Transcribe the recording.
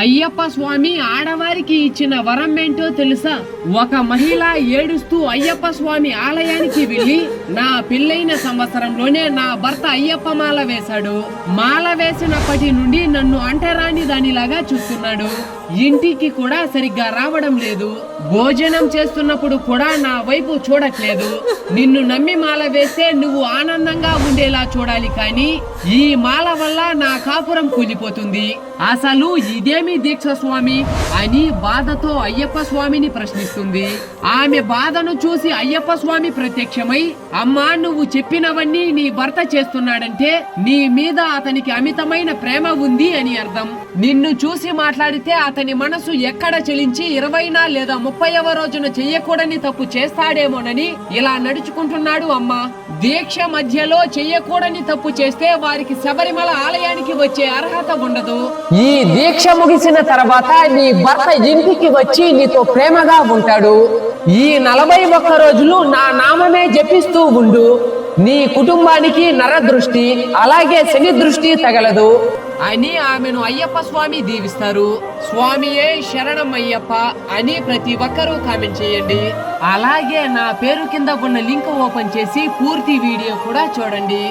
అయ్యప్ప స్వామి ఆడవారికి ఇచ్చిన వరం ఏంటో తెలుసా? ఒక మహిళ ఏడుస్తూ అయ్యప్ప స్వామి ఆలయానికి వెళ్ళి నా పెళ్ళైన సంవత్సరంలోనే నా భర్త అయ్యప్ప మాల వేశాడు. మాల వేసినప్పటి నుండి నన్ను అంటరాని దానిలాగా చూస్తున్నాడు. ఇంటికి కూడా సరిగ్గా రావడం లేదు. భోజనం చేస్తున్నప్పుడు కూడా నా వైపు చూడట్లేదు. నిన్ను నమ్మి మాల వేస్తే నువ్వు ఆనందంగా ఉండేలా చూడాలి కానీ ఈ మాల వల్ల నా కాపురం కూలిపోతుంది. అసలు ఇదేమి దీక్ష స్వామి అని బాధతో అయ్యప్ప స్వామిని ప్రశ్నిస్తుంది. ఆమె బాధను చూసి అయ్యప్ప స్వామి ప్రత్యక్షమై అమ్మా నువ్వు చెప్పినవన్నీ నీ భర్త చేస్తున్నాడంటే నీ మీద అతనికి అమితమైన ప్రేమ ఉంది అని అర్థం. నిన్ను చూసి మాట్లాడితే అతని మనసు ఎక్కడ చెలించి ఇరవైనా లేదా ముప్పైవ రోజున చెయ్యకూడని తప్పు చేస్తాడేమోనని ఇలా నడుచుకుంటున్నాడు అమ్మా. దీక్ష మధ్యలో చెయ్యకూడని తప్పు చేస్తే వారికి శబరిమల ఆలయానికి వచ్చే అర్హత ఉండదు. ఈ దీక్ష ముగిసిన తర్వాత నీ భర్త ఇంటికి వచ్చి నీతో ప్రేమగా ఉంటాడు. ఈ నలభై ఒక్క రోజులు నా నామమే జపిస్తూ ఉండు. నీ కుటుంబానికి నరదృష్టి అలాగే శని దృష్టి తగలదు. అని ఆమెను అయ్యప్ప స్వామి దీవిస్తారు. స్వామియే శరణం అయ్యప్ప అని ప్రతి ఒక్కరూ కామెంట్ చేయండి. అలాగే నా పేరు కింద ఉన్న లింక్ ఓపెన్ చేసి పూర్తి వీడియో కూడా చూడండి.